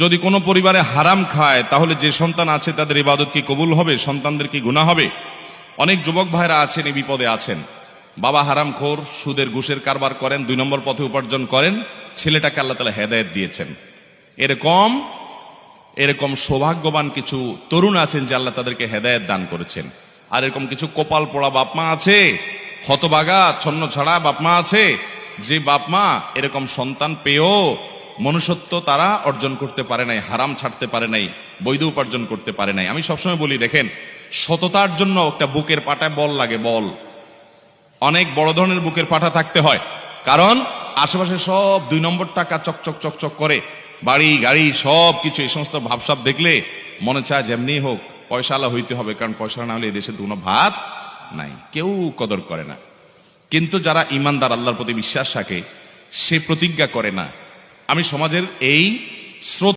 যদি কোনো পরিবারে হারাম খায়, তাহলে যে সন্তান আছে তাদের ইবাদত কি কবুল হবে? সন্তানদের কি গুণা হবে? অনেক যুবক ভাইরা আছেন, এই বিপদে আছেন। বাবা হারাম খোর, সুদের ঘুষের কারবার করেন, দুই নম্বর পথে উপার্জন করেন, ছেলেটাকে আল্লাহ তালা হেদায়ত দিয়েছেন। এরকম এরকম সৌভাগ্যবান কিছু তরুণ আছেন যে আল্লাহ তাদেরকে হেদায়ত দান করেছেন। আর এরকম কিছু কপাল পোড়া বাপমা আছে হতবাগা ছন্ন ছাড়া বাপমা আছে, যে বাপমা এরকম সন্তান পেয়েও মনুষ্যত্ব তারা অর্জন করতে পারে নাই, হারাম ছাড়তে পারে নাই, বৈধ উপার্জন করতে পারে নাই। আমি সবসময় বলি, দেখেন, সততার জন্য একটা বুকের পাটায় বল লাগে, বল। অনেক বড় ধরনের বুকের পাঠা থাকতে হয়। কারণ আশেপাশে সব দুই নম্বর টাকা চকচক চকচক করে, বাড়ি, গাড়ি, সব কিছু, এই সমস্ত ভাবসাব দেখলে মনে চায় যেমনি হোক, পয়সালা হইতে হবে, কারণ পয়সা না হলে এদেশে কোনো ভাত নাই, কেউ কদর করে না। কিন্তু যারা ইমানদার, আল্লাহর প্রতি বিশ্বাস রাখে, সে প্রতিজ্ঞা করে না আমি সমাজের এই স্রোত